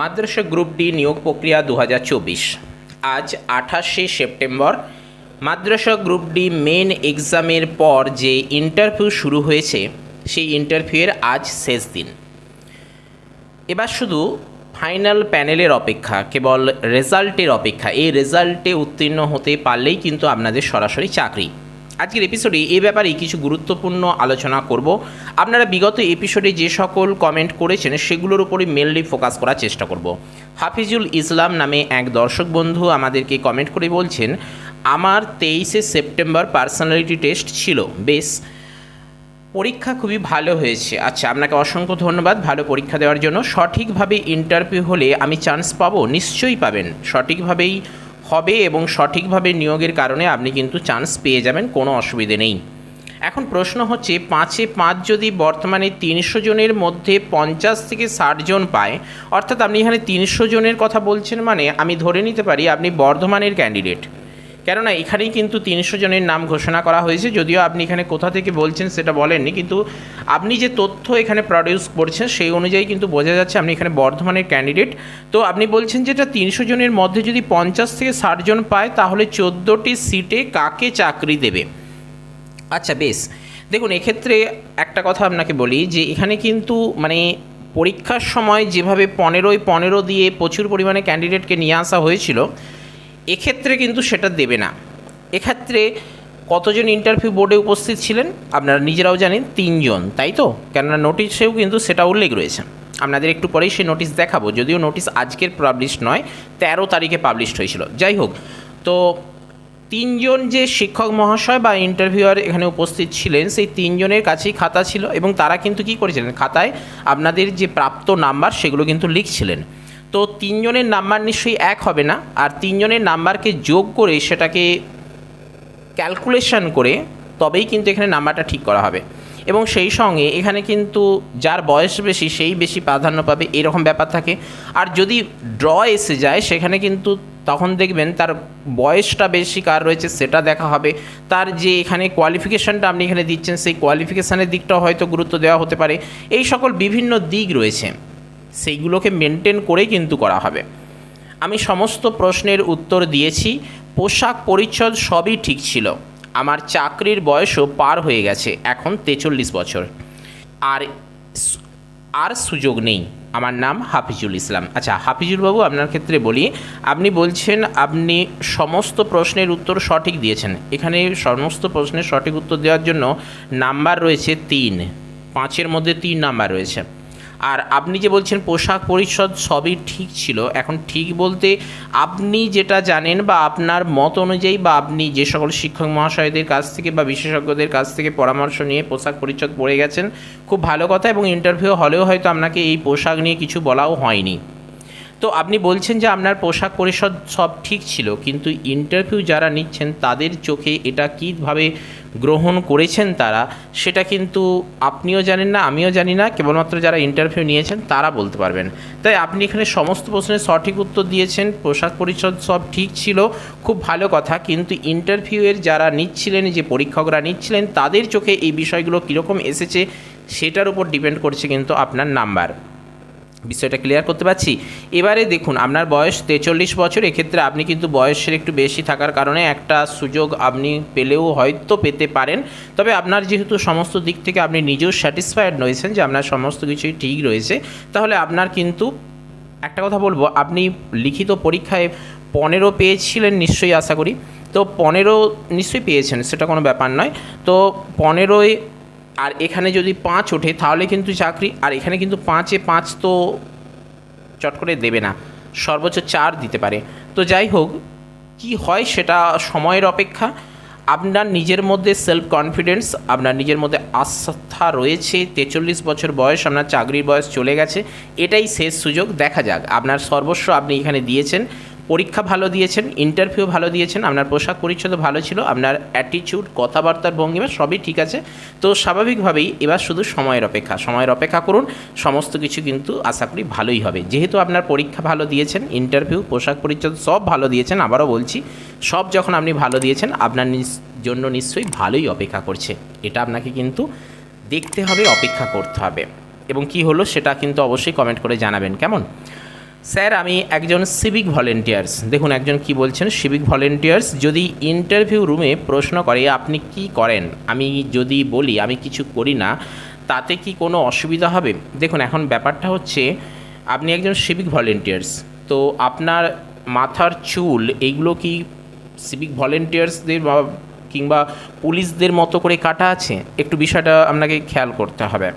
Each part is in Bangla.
মাদ্রাসা গ্রুপ ডি নিয়োগ প্রক্রিয়া দু হাজার চব্বিশ। আজ আঠাশে সেপ্টেম্বর। মাদ্রাসা গ্রুপ ডি মেন এক্সামের পর যে ইন্টারভিউ শুরু হয়েছে, সেই ইন্টারভিউয়ের আজ শেষ দিন। এবার শুধু ফাইনাল প্যানেলের অপেক্ষা, কেবল রেজাল্টের অপেক্ষা। এই রেজাল্টে উত্তীর্ণ হতে পারলেই কিন্তু আপনাদের সরাসরি চাকরি। আজকের এপিসোডে এ ব্যাপারে কিছু গুরুত্বপূর্ণ আলোচনা করব। আপনারা বিগত এপিসোডে যে সকল কমেন্ট করেছেন, সেগুলোর উপরে মেনলি ফোকাস করার চেষ্টা করব। হাফিজুল ইসলাম নামে এক দর্শক বন্ধু আমাদেরকে কমেন্ট করে বলছেন, আমার তেইশে সেপ্টেম্বর পার্সোনালিটি টেস্ট ছিল। বেশ, পরীক্ষা খুবই ভালো হয়েছে। আচ্ছা আপনাকে অসংখ্য ধন্যবাদ ভালো পরীক্ষা দেওয়ার জন্য। সঠিকভাবে ইন্টারভিউ হলে আমি চান্স পাবো, নিশ্চয়ই পাবেন। সঠিকভাবেই হবে এবং সঠিকভাবে নিয়োগের কারণে আপনি কিন্তু চান্স পেয়ে যাবেন, কোনো অসুবিধে নেই। এখন প্রশ্ন হচ্ছে, পাঁচে পাঁচ যদি বর্তমানে তিনশো জনের মধ্যে পঞ্চাশ থেকে ষাট জন পায়, অর্থাৎ আপনি এখানে তিনশো জনের কথা বলছেন মানে আমি ধরে নিতে পারি আপনি বর্ধমানের ক্যান্ডিডেট কেননা এখানেই কিন্তু তিনশো জনের নাম ঘোষণা করা হয়েছে, যদিও আপনি এখানে কোথা থেকে বলছেন সেটা বলেননি, কিন্তু আপনি যে তথ্য এখানে প্রডিউস করছেন সেই অনুযায়ী কিন্তু বোঝা যাচ্ছে আপনি এখানে বর্ধমানের ক্যান্ডিডেট তো আপনি বলছেন যেটা তিনশো জনের মধ্যে যদি পঞ্চাশ থেকে ষাট জন পায়, তাহলে চোদ্দোটি সিটে কাকে চাকরি দেবে? আচ্ছা বেশ। দেখুন, এক্ষেত্রে একটা কথা আপনাকে বলি যে এখানে কিন্তু মানে পরীক্ষার সময় যেভাবে পনেরোই পনেরো দিয়ে প্রচুর পরিমাণে ক্যান্ডিডেটকে নিয়ে আসা হয়েছিল এক্ষেত্রে কিন্তু সেটা দেবে না। এক্ষেত্রে কতজন ইন্টারভিউ বোর্ডে উপস্থিত ছিলেন? আপনারা নিজেরাও জানেন, তিনজন, তাই তো? কেননা নোটিশেও কিন্তু সেটা উল্লেখ রয়েছে। আপনাদের একটু পরেই সেই নোটিশ দেখাবো, যদিও নোটিশ আজকের পাবলিশ নয়, তেরো তারিখে পাবলিশড হয়েছিল। যাই হোক, তো তিনজন যে শিক্ষক মহাশয় বা ইন্টারভিউয়ার এখানে উপস্থিত ছিলেন, সেই তিনজনের কাছেই খাতা ছিল এবং তারা কিন্তু কী করেছিলেন? খাতায় আপনাদের যে প্রাপ্ত নাম্বার সেগুলো কিন্তু লিখছিলেন। তো তিনজনের নাম্বার নিশ্চয়ই এক হবে না। আর তিনজনের নাম্বারকে যোগ করে সেটাকে ক্যালকুলেশন করে তবেই কিন্তু এখানে নাম্বারটা ঠিক করা হবে। এবং সেই সঙ্গে এখানে কিন্তু যার বয়স বেশি সেই বেশি প্রাধান্য পাবে এরকম ব্যাপার থাকে। আর যদি ড্র এসে যায় সেখানে কিন্তু তখন দেখবেন তার বয়সটা বেশি কার রয়েছে সেটা দেখা হবে। তার যে এখানে কোয়ালিফিকেশানটা আপনি এখানে দিচ্ছেন সেই কোয়ালিফিকেশানের দিকটাও হয়তো গুরুত্ব দেওয়া হতে পারে। এই সকল বিভিন্ন দিক রয়েছে। সেইগুলোকে মেনটেন করেই কিন্তু করা হবে। আমি সমস্ত প্রশ্নের উত্তর দিয়েছি, পোশাক পরিচ্ছদ সবই ঠিক ছিল। আমার চাকরির বয়সও পার হয়ে গেছে, এখন তেচল্লিশ বছর। আর আর সুযোগ নেই। আমার নাম হাফিজুল ইসলাম। আচ্ছা হাফিজুল বাবু আপনার ক্ষেত্রে বলি, আপনি বলছেন আপনি সমস্ত প্রশ্নের উত্তর সঠিক দিয়েছেন। এখানে সমস্ত প্রশ্নের সঠিক উত্তর দেওয়ার জন্য নাম্বার রয়েছে তিন। পাঁচের মধ্যে তিন নাম্বার রয়েছে। আর আপনি যে বলছেন পোশাক পরিচ্ছদ সবই ঠিক ছিল, এখন ঠিক বলতে আপনি যেটা জানেন বা আপনার মত অনুযায়ী বা আপনি যে সকল শিক্ষক মহাশয়দের কাছ থেকে বা বিশেষজ্ঞদের কাছ থেকে পরামর্শ নিয়ে পোশাক পরিচ্ছদ পরে গেছেন, খুব ভালো কথা এবং ইন্টারভিউ হলেও হয়তো আপনাকে এই পোশাক নিয়ে কিছু বলাও হয়নি। তো আপনি বলছেন যে আপনার পোশাক পরিষদ সব ঠিক ছিল, কিন্তু ইন্টারভিউ যারা নিচ্ছেন, তাদের চোখে এটা কীভাবে গ্রহণ করেছেন তারা, সেটা কিন্তু আপনিও জানেন না, আমিও জানি না, কেবলমাত্র যারা ইন্টারভিউ নিয়েছেন তারা বলতে পারবেন। তাই আপনি এখানে সমস্ত প্রশ্নের সঠিক উত্তর দিয়েছেন, পোশাক পরিচ্ছদ সব ঠিক ছিল, খুব ভালো কথা, কিন্তু ইন্টারভিউয়ের যারা নিচ্ছিলেন, যে পরীক্ষকরা নিচ্ছিলেন, তাদের চোখে এই বিষয়গুলো কীরকম এসেছে, সেটার উপর ডিপেন্ড করছে কিন্তু আপনার নাম্বার বিষয়টা ক্লিয়ার করতে পারছি? এবারে দেখুন, আপনার বয়স তেচল্লিশ বছর, এক্ষেত্রে আপনি কিন্তু বয়সের একটু বেশি থাকার কারণে একটা সুযোগ আপনি পেলেও হয়তো পেতে পারেন। তবে আপনার যেহেতু সমস্ত দিক থেকে আপনি নিজেও স্যাটিসফাইড রয়েছেন যে আপনার সমস্ত কিছুই ঠিক রয়েছে, তাহলে আপনার কিন্তু একটা কথা বলব, আপনি লিখিত পরীক্ষায় পনেরো পেয়েছিলেন নিশ্চয়ই আশা করি। তো পনেরো নিশ্চয়ই পেয়েছেন, সেটা কোনো ব্যাপার নয়। তো পনেরোয় আর এখানে যদি পাঁচ ওঠে, তাহলে কিন্তু চাকরি, আর এখানে কিন্তু পাঁচে পাঁচ তো চট করে দেবে না, সর্বোচ্চ চার দিতে পারে। তো যাই হোক, কি হয় সেটা সময়ের অপেক্ষা। আপনার নিজের মধ্যে সেলফ কনফিডেন্স আপনার নিজের মধ্যে আস্থা রয়েছে, তেচল্লিশ বছর বয়স, আপনার চাকরির বয়স চলে গেছে, এটাই শেষ সুযোগ, দেখা যাক। আপনার সর্বস্ব আপনি এখানে দিয়েছেন। পরীক্ষা ভালো দিয়েছেন ইন্টারভিউ ভালো দিয়েছেন, আপনার পোশাক পরিচ্ছদ ভালো ছিল, আপনার অ্যাটিচিউড কথাবার্তার ভঙ্গিমা সবই ঠিক আছে। তো স্বাভাবিকভাবেই এবার শুধু সময়ের অপেক্ষা সময়ের অপেক্ষা করুন, সমস্ত কিছু কিন্তু আশা করি ভালোই হবে। যেহেতু আপনার পরীক্ষা ভালো দিয়েছেন ইন্টারভিউ পোশাক পরিচ্ছদ সব ভালো দিয়েছেন, আবারও বলছি, সব যখন আপনি ভালো দিয়েছেন, আপনার জন্য নিশ্চয়ই ভালোই অপেক্ষা করছে। এটা আপনাকে কিন্তু দেখতে হবে, অপেক্ষা করতে হবে। এবং কি হলো সেটা কিন্তু অবশ্যই কমেন্ট করে জানাবেন, কেমন? স্যার, আমি একজন সিভিক ভলেন্টিয়ার্স দেখুন, একজন কি বলছেন? সিভিক ভলেন্টিয়ার্স যদি ইন্টারভিউ রুমে প্রশ্ন করে, আপনি কি করেন? আমি যদি বলি, আমি কিছু করি না, তাতে কি কোনো অসুবিধা হবে? দেখুন, এখন ব্যাপারটা হচ্ছে, আপনি একজন সিভিক ভলেন্টিয়ার্স তো আপনার মাথার চুল, এইগুলো কি সিভিক ভলেন্টিয়ার্সদের বা কিংবা পুলিশদের মতো করে কাটা আছে? একটু বিষয়টা আপনাকে খেয়াল করতে হবে।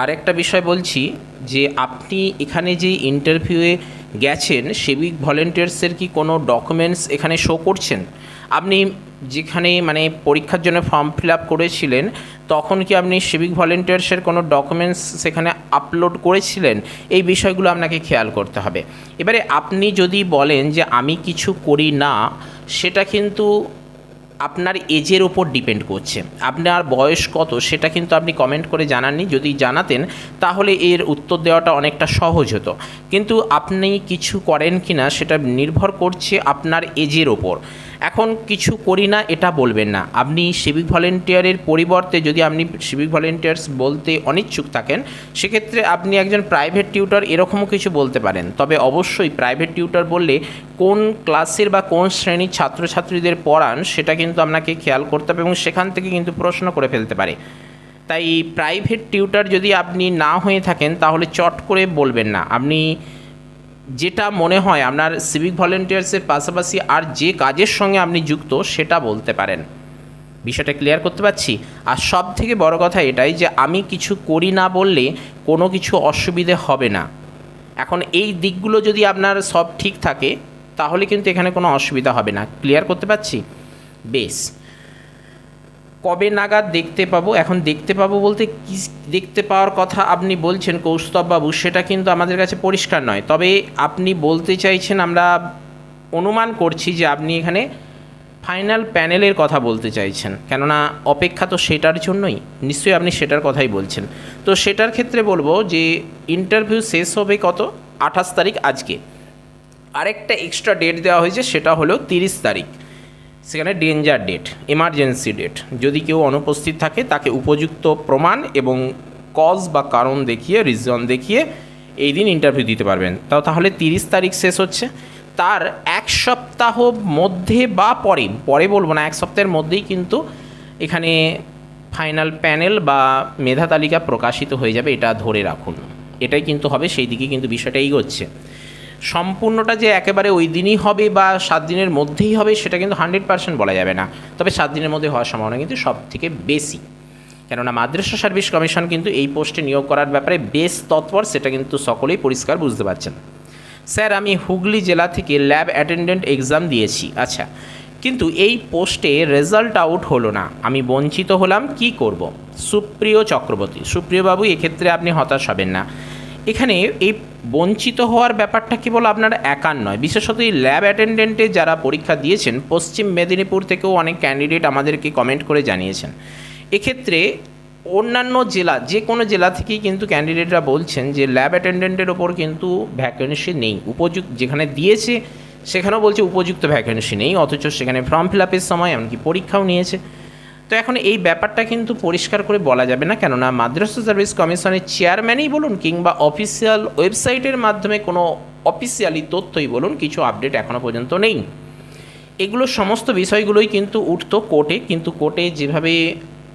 আর একটা বিষয় বলছি যে আপনি এখানে যে ইন্টারভিউয়ে গেছেন সিভিক ভলেন্টিয়ার্সের কি কোনো ডকুমেন্টস এখানে শো করছেন? আপনি যেখানে মানে পরীক্ষার জন্য ফর্ম ফিল আপ করেছিলেন, তখন কি আপনি সিভিক ভলেন্টিয়ার্সের কোনো ডকুমেন্টস সেখানে আপলোড করেছিলেন? এই বিষয়গুলো আপনাকে খেয়াল করতে হবে। এবারে আপনি যদি বলেন যে আমি কিছু করি না, সেটা কিন্তু আপনার এজের ওপর ডিপেন্ড করছে। আপনার বয়স কত সেটা কিন্তু আপনি কমেন্ট করে জানাননি। যদি জানাতেন, তাহলে এর উত্তর দেওয়াটা অনেকটা সহজ হতো। কিন্তু আপনি কিছু করেন কি না সেটা নির্ভর করছে আপনার এজের ওপর এখন কিছু করি না, এটা বলবেন না। আপনি সিভিক ভলেন্টিয়ারের পরিবর্তে যদি আপনি সিভিক ভলেন্টিয়ার্স বলতে অনিচ্ছুক থাকেন, সেক্ষেত্রে আপনি একজন প্রাইভেট টিউটর এরকমও কিছু বলতে পারেন। তবে অবশ্যই প্রাইভেট টিউটর বললে কোন ক্লাসের বা কোন শ্রেণির ছাত্রছাত্রীদের পড়ান, সেটা কিন্তু আপনাকে খেয়াল করতে হবে এবং সেখান থেকে কিন্তু প্রশ্ন করে ফেলতে পারে। তাই প্রাইভেট টিউটর যদি আপনি না হয়ে থাকেন, তাহলে চট করে বলবেন না। আপনি যেটা মনে হয় আপনার সিভিক ভলেন্টিয়ার্সের পাশাপাশি আর যে কাজের সঙ্গে আপনি যুক্ত সেটা বলতে পারেন। বিষয়টা ক্লিয়ার করতে পারছি? আর সব থেকে বড় কথা এটাই যে আমি কিছু করি না বললে কোনো কিছু অসুবিধে হবে না। এখন এই দিকগুলো যদি আপনার সব ঠিক থাকে, তাহলে কিন্তু এখানে কোনো অসুবিধা হবে না। ক্লিয়ার করতে পারছি? বেশ। কবে নাগাদ দেখতে পাবো? এখন দেখতে পাবো বলতে কি দেখতে পাওয়ার কথা আপনি বলছেন কৌস্তববাবু, সেটা কিন্তু আমাদের কাছে পরিষ্কার নয়। তবে আপনি বলতে চাইছেন আমরা অনুমান করছি যে আপনি এখানে ফাইনাল প্যানেলের কথা বলতে চাইছেন। কেননা অপেক্ষা তো সেটার জন্যই। নিশ্চয়ই আপনি সেটার কথাই বলছেন। তো সেটার ক্ষেত্রে বলব যে ইন্টারভিউ শেষ হবে কত? আঠাশ তারিখ আজকে। আরেকটা এক্সট্রা ডেট দেওয়া হয়েছে, সেটা হলো তিরিশ তারিখ। সেখানে ডেঞ্জার ডেট এমার্জেন্সি ডেট যদি কেউ অনুপস্থিত থাকে, তাকে উপযুক্ত প্রমাণ এবং কজ বা কারণ দেখিয়ে রিজন দেখিয়ে এই দিন ইন্টারভিউ দিতে পারবেন। তাও তাহলে তিরিশ তারিখ শেষ হচ্ছে। তার এক সপ্তাহ মধ্যে বা পরে পরে বলব না, এক সপ্তাহের মধ্যেই কিন্তু এখানে ফাইনাল প্যানেল বা মেধা তালিকা প্রকাশিত হয়ে যাবে, এটা ধরে রাখুন। এটাই কিন্তু হবে, সেই দিকে কিন্তু বিষয়টা এগোচ্ছে। সম্পূর্ণটা যে একেবারে ওই দিনই হবে বা সাত দিনের মধ্যেই হবে, সেটা কিন্তু হান্ড্রেড পার্সেন্ট বলা যাবে না। তবে সাত দিনের মধ্যে হওয়ার সম্ভাবনা কিন্তু সব থেকে বেশি। কেননা মাদ্রাসা সার্ভিস কমিশন কিন্তু এই পোস্টে নিয়োগ করার ব্যাপারে বেশ তৎপর, সেটা কিন্তু সকলেই পরিষ্কার বুঝতে পারছেন। স্যার, আমি হুগলি জেলা থেকে ল্যাব অ্যাটেন্ডেন্ট এক্সাম দিয়েছি। আচ্ছা কিন্তু এই পোস্টে রেজাল্ট আউট হলো না। আমি বঞ্চিত হলাম, কি করব? সুপ্রিয় চক্রবর্তী সুপ্রিয়বাবু এক্ষেত্রে আপনি হতাশ হবেন না। এখানে এই বঞ্চিত হওয়ার ব্যাপারটা কেবল আপনার একার নয়, বিশেষত এই ল্যাব অ্যাটেন্ডেন্টে যারা পরীক্ষা দিয়েছেন, পশ্চিম মেদিনীপুর থেকেও অনেক ক্যান্ডিডেট আমাদেরকে কমেন্ট করে জানিয়েছেন। এক্ষেত্রে অন্যান্য জেলা, যে কোনো জেলা থেকেই কিন্তু ক্যান্ডিডেটরা বলছেন যে ল্যাব অ্যাটেন্ডেন্টের ওপর কিন্তু ভ্যাকেন্সি নেই। উপযুক্ত যেখানে দিয়েছে, সেখানেও বলছে উপযুক্ত ভ্যাকেন্সি নেই, অথচ সেখানে ফর্ম ফিল আপের সময়, এমনকি পরীক্ষাও নিয়েছে। তো এখন এই ব্যাপারটা কিন্তু পরিষ্কার করে বলা যাবে না, কেননা মাদ্রাসা সার্ভিস কমিশনের চেয়ারম্যানই বলুন কিংবা অফিসিয়াল ওয়েবসাইটের মাধ্যমে কোনো অফিসিয়ালি তথ্যই বলুন, কিছু আপডেট এখনও পর্যন্ত নেই। এগুলো সমস্ত বিষয়গুলোই কিন্তু উঠতো কোর্টে, কিন্তু কোর্টে যেভাবে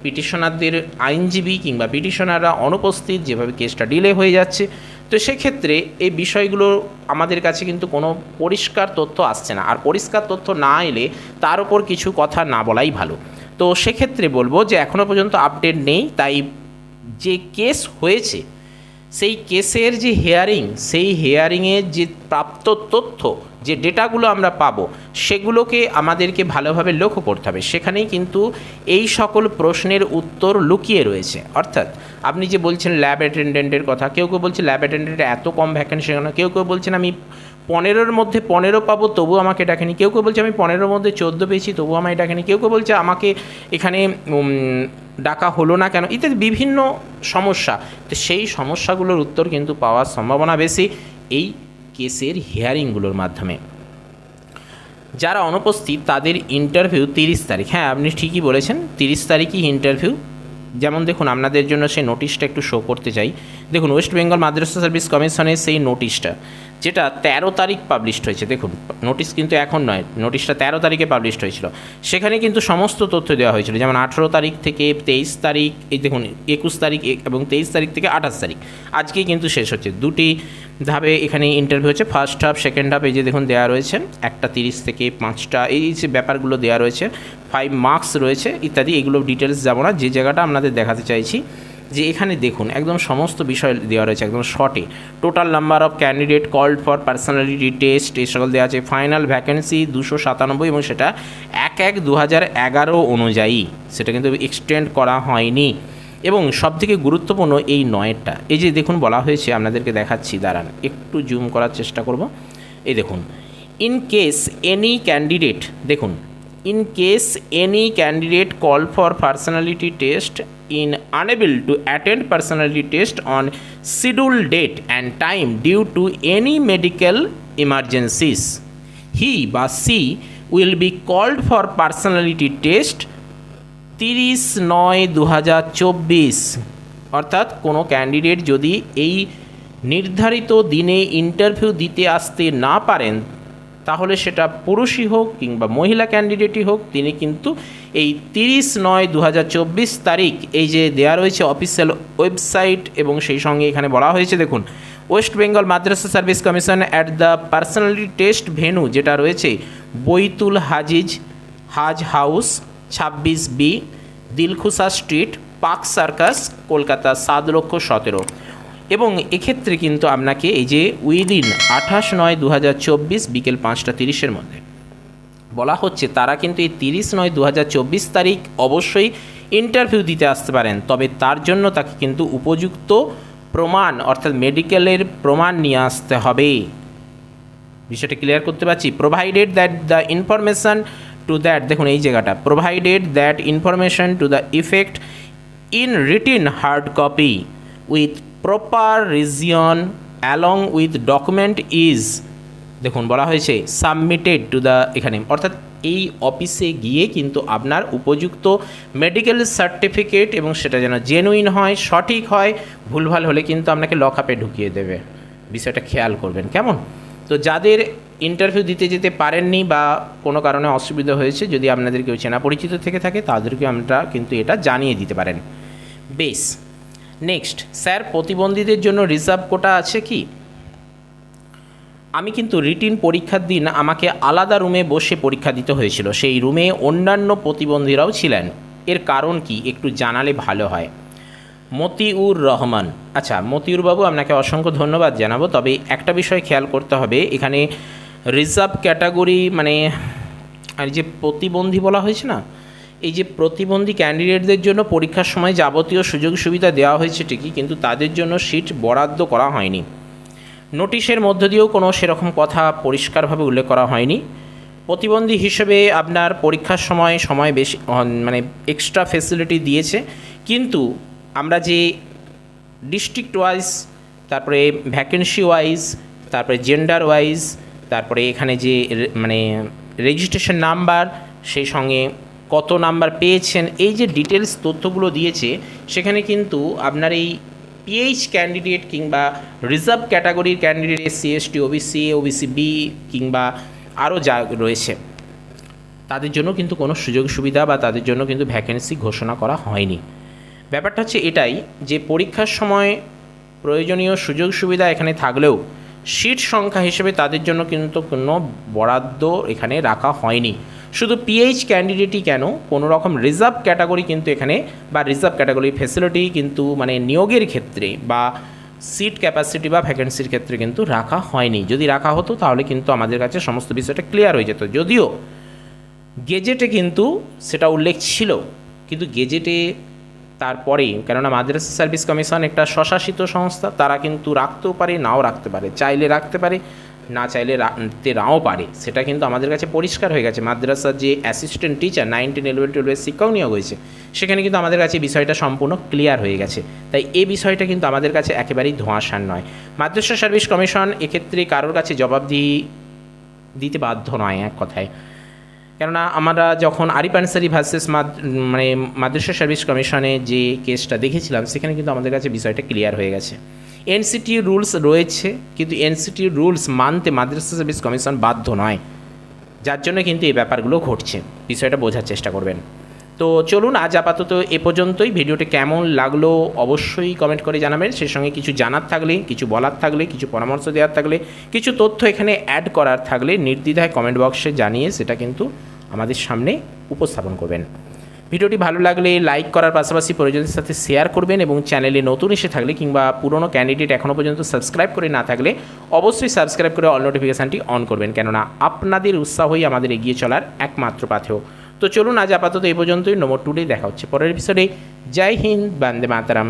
পিটিশনারদের আইনজীবী কিংবা পিটিশনাররা অনুপস্থিত, যেভাবে কেসটা ডিলে হয়ে যাচ্ছে, তো সেক্ষেত্রে এই বিষয়গুলো আমাদের কাছে কিন্তু কোনো পরিষ্কার তথ্য আসছে না। আর পরিষ্কার তথ্য না এলে তার উপর কিছু কথা না বলাই ভালো। তো সেক্ষেত্রে বলব যে এখনও পর্যন্ত আপডেট নেই, তাই যে কেস হয়েছে, সেই কেসের যে হেয়ারিং সেই হেয়ারিংয়ের যে প্রাপ্ত তথ্য, যে ডেটাগুলো আমরা পাবো, সেগুলোকে আমাদেরকে ভালোভাবে লক্ষ্য করতে হবে। সেখানেই কিন্তু এই সকল প্রশ্নের উত্তর লুকিয়ে রয়েছে। অর্থাৎ আপনি যে বলছেন ল্যাব অ্যাটেন্ডেন্টের কথা, কেউ কেউ বলছে ল্যাব অ্যাটেন্ডেন্টের এত কম ভ্যাকেন্সি কেন? কেউ কেউ বলছেন আমি পনেরোর মধ্যে পনেরো পাবো তবু আমাকে ডাকেনি। কেউ কেউ বলছে, আমি পনেরোর মধ্যে চোদ্দ পেয়েছি তবু আমায় ডাকেনি। কেউ কেউ বলছে, আমাকে এখানে ডাকা হলো না কেন? ইত্যাদি, বিভিন্ন সমস্যা। তো সেই সমস্যাগুলোর উত্তর কিন্তু পাওয়ার সম্ভাবনা বেশি এই কেসের হিয়ারিংগুলোর মাধ্যমে। যারা অনুপস্থিত, তাদের ইন্টারভিউ তিরিশ তারিখ। হ্যাঁ আপনি ঠিকই বলেছেন, তিরিশ তারিখই ইন্টারভিউ। যেমন দেখুন, আপনাদের জন্য সেই নোটিশটা একটু শো করতে চাই। দেখুন ওয়েস্ট বেঙ্গল মাদ্রাসা সার্ভিস কমিশনের সেই নোটিশটা যেটা তেরো তারিখ পাবলিশড হয়েছে। দেখুন নোটিশ কিন্তু এখন নয় নোটিশটা তেরো তারিখে পাবলিশড হয়েছিল। সেখানে কিন্তু সমস্ত তথ্য দেওয়া হয়েছিল, যেমন আঠেরো তারিখ থেকে তেইশ তারিখ, এই দেখুন, একুশ তারিখ এবং তেইশ তারিখ থেকে আঠাশ তারিখ, আজকেই কিন্তু শেষ হচ্ছে। দুটি ধাপে এখানে ইন্টারভিউ হচ্ছে ফার্স্ট হাফ সেকেন্ড হাফ এই যে দেখুন দেওয়া রয়েছে, একটা তিরিশ থেকে পাঁচটা, এই যে ব্যাপারগুলো দেওয়া রয়েছে। ফাইভ মার্কস রয়েছে, ইত্যাদি, এগুলো ডিটেলস যাব না। যে জায়গাটা আপনাদের দেখাতে চাইছি, যে এখানে দেখুন, একদম সমস্ত বিষয় দেওয়া রয়েছে, একদম শর্টে total number of candidate called for personality test এই সকল দেওয়া আছে। ফাইনাল ভ্যাকেন্সি দুশো সাতানব্বই এবং সেটা এক এক দু হাজার এগারো অনুযায়ী। সেটা কিন্তু এক্সটেন্ড করা হয়নি। এবং সবথেকে গুরুত্বপূর্ণ এই নয়েরটা, এই যে দেখুন বলা হয়েছে, আপনাদেরকে দেখাচ্ছি, দাঁড়ান, একটু জুম করার চেষ্টা করব। এই দেখুন ইন কেস এনি ক্যান্ডিডেট দেখুন in case any candidate call for personality test in unable to attend personality test on scheduled date and time due to any medical emergencies he বা she will be called for personality test তিরিশ নয় দু হাজার চব্বিশ অর্থাৎ কোনো ক্যান্ডিডেট যদি এই নির্ধারিত দিনে ইন্টারভিউ দিতে আসতে না পারেন তাহলে সেটা পুরুষই হোক কিংবা মহিলা ক্যান্ডিডেটই হোক, তিনি কিন্তু এই তিরিশ নয় দু তারিখ এই যে দেয়া রয়েছে অফিসিয়াল ওয়েবসাইট এবং সেই সঙ্গে এখানে বলা হয়েছে, দেখুন West Bengal Madrasa service commission at the personality test venue যেটা রয়েছে বৈতুল হাজিজ, হাজ হাউস, ছাব্বিশ B, Dilkhusa street Park Circus, Kolkata সাত লক্ষ সতেরো। এবং এক্ষেত্রে কিন্তু আপনাকে এই যে উইদিন আঠাশ নয় দু বিকেল পাঁচটা তিরিশের মধ্যে বলা হচ্ছে তারা কিন্তু এই তিরিশ নয় দু তারিখ অবশ্যই ইন্টারভিউ দিতে আসতে পারেন। তবে তার জন্য তাকে কিন্তু উপযুক্ত প্রমাণ, অর্থাৎ মেডিকেলের প্রমাণ নিয়ে আসতে হবে। বিষয়টা ক্লিয়ার করতে পারছি? Provided that the information to that দেখুন এই জায়গাটা। Provided that information to the effect in written hard copy with proper reason along with document is দেখুন, বলা হয়েছে সাবমিটেড টু দ্য এখানে, অর্থাৎ এই অফিসে গিয়ে কিন্তু আপনার উপযুক্ত মেডিকেল সার্টিফিকেট এবং সেটা যেন জেনুইন হয়, সঠিক হয়, ভুলভাল হলে কিন্তু আপনাকে লকআপে ঢুকিয়ে দেবে। বিষয়টা খেয়াল করবেন, কেমন? তো যাদের ইন্টারভিউ দিতে যেতে পারেননি বা কোনো কারণে অসুবিধা হয়েছে, যদি আপনাদের কেউ চেনা পরিচিত থেকে থাকে তাদেরকে আমরা কিন্তু এটা জানিয়ে দিতে পারেন। বেশ নেক্সট স্যার, প্রতিবন্ধীদের জন্য রিজার্ভ কোটা আছে কি? আমি কিন্তু রিটিন পরীক্ষার দিন, আমাকে আলাদা রুমে বসে পরীক্ষা দিতে হয়েছিল। সেই রুমে অন্যান্য প্রতিবন্ধীরাও ছিলেন। এর কারণ কি? একটু জানালে ভালো হয়। মতিউর রহমান। আচ্ছা মতিউর বাবু আপনাকে অসংখ্য ধন্যবাদ জানাব। তবে একটা বিষয় খেয়াল করতে হবে। এখানে রিজার্ভ ক্যাটাগরি মানে আর যে প্রতিবন্ধী বলা হয়েছে না এই যে প্রতিবন্ধী ক্যান্ডিডেটদের জন্য পরীক্ষার সময় যাবতীয় সুযোগ সুবিধা দেওয়া হয়েছে ঠিকই, কিন্তু তাদের জন্য সিট বরাদ্দ করা হয়নি। নোটিশের মধ্য দিয়েও কোনো সেরকম কথা পরিষ্কারভাবে উল্লেখ করা হয়নি। প্রতিবন্ধী হিসেবে আপনার পরীক্ষার সময় সময় বেশি মানে এক্সট্রা ফেসিলিটি দিয়েছে। কিন্তু আমরা যে ডিস্ট্রিক্ট ওয়াইজ তারপরে ভ্যাকেন্সি ওয়াইজ তারপরে জেন্ডার ওয়াইজ তারপরে এখানে যে মানে রেজিস্ট্রেশন নাম্বার সেই সঙ্গে কত নাম্বার পেয়েছেন, এই যে ডিটেলস তথ্যগুলো দিয়েছে, সেখানে কিন্তু আপনার এই পিএইচ ক্যান্ডিডেট কিংবা রিজার্ভ ক্যাটাগরির candidate SC ST OBC OBC B কিংবা আরও যা রয়েছে, তাদের জন্য কিন্তু কোনো সুযোগ সুবিধা বা তাদের জন্য কিন্তু ভ্যাকেন্সি ঘোষণা করা হয়নি। ব্যাপারটা হচ্ছে এটাই যে পরীক্ষার সময় প্রয়োজনীয় সুযোগ সুবিধা এখানে থাকলেও সিট সংখ্যা হিসেবে তাদের জন্য কিন্তু কোনো বরাদ্দ এখানে রাখা হয়নি। শুধু পিএইচ ক্যান্ডিডেটই কেন কোনো রকম রিজার্ভ ক্যাটাগরি কিন্তু এখানে বা রিজার্ভ ক্যাটাগরি ফেসিলিটি কিন্তু মানে নিয়োগের ক্ষেত্রে বা সিট ক্যাপাসিটি বা ভ্যাকেন্সির ক্ষেত্রে কিন্তু রাখা হয়নি। যদি রাখা হতো তাহলে কিন্তু আমাদের কাছে সমস্ত বিষয়টা ক্লিয়ার হয়ে যেত। যদিও গেজেটে কিন্তু সেটা উল্লেখ ছিল, কিন্তু গেজেটে তারপরে, কেননা মাদ্রাসা সার্ভিস কমিশন একটা স্বশাসিত সংস্থা, তারা কিন্তু রাখতেও পারে, নাও রাখতে পারে, চাইলে রাখতে পারে। না চাইলে রাতে নাও পারে। সেটা কিন্তু আমাদের কাছে পরিষ্কার হয়ে গেছে। মাদ্রাসার যে অ্যাসিস্ট্যান্ট টিচার নাইনটিন ইলেভেন টুয়েলভের শিক্ষাও নিয়োগ হয়েছে, সেখানে কিন্তু আমাদের কাছে বিষয়টা সম্পূর্ণ ক্লিয়ার হয়ে গেছে। তাই এই বিষয়টা কিন্তু আমাদের কাছে একেবারেই ধোঁয়াশার নয়। মাদ্রাসা সার্ভিস কমিশন এক্ষেত্রে কারোর কাছে জবাবদিহি দিতে বাধ্য নয় এক কথায়। কেননা আমরা যখন আরিফ আনসারি ভার্সেস মানে মাদ্রাসা সার্ভিস কমিশনে যে কেসটা দেখেছিলাম, সেখানে কিন্তু আমাদের কাছে বিষয়টা ক্লিয়ার হয়ে গেছে। এনসিটি রুলস রয়েছে, কিন্তু এনসিটি রুলস মানতে মাদ্রাসা সার্ভিস কমিশন বাধ্য নয়। যার জন্য কিন্তু এই ব্যাপারগুলো ঘটছে। বিষয়টা বোঝার চেষ্টা করবেন। তো চলুন আজ আপাতত এ পর্যন্তই। ভিডিওটি কেমন লাগল অবশ্যই কমেন্ট করে জানাবেন। সেই সঙ্গে কিছু জানার থাকলে, কিছু বলার থাকলে, কিছু পরামর্শ দেওয়ার থাকলে, কিছু তথ্য এখানে অ্যাড করার থাকলে নির্দ্বিধায় কমেন্ট বক্সে জানিয়ে সেটা কিন্তু আমাদের সামনে উপস্থাপন করবেন। ভিডিওটি ভালো লাগলে লাইক করার পাশাপাশি প্রয়োজনের সাথে শেয়ার করবেন এবং চ্যানেলে নতুন এসে থাকলে কিংবা পুরনো ক্যান্ডিডেট এখনও পর্যন্ত সাবস্ক্রাইব করে না থাকলে অবশ্যই সাবস্ক্রাইব করে অল নোটিফিকেশানটি অন করবেন। কেননা আপনাদের উৎসাহই আমাদের এগিয়ে চলার একমাত্র পাথেয়। তো চলুন আজ আপাতত এই পর্যন্তই। নম্বর টুডে দেখা হচ্ছে পরের এপিসোডে জয় হিন্দ, বন্দে মাতারাম।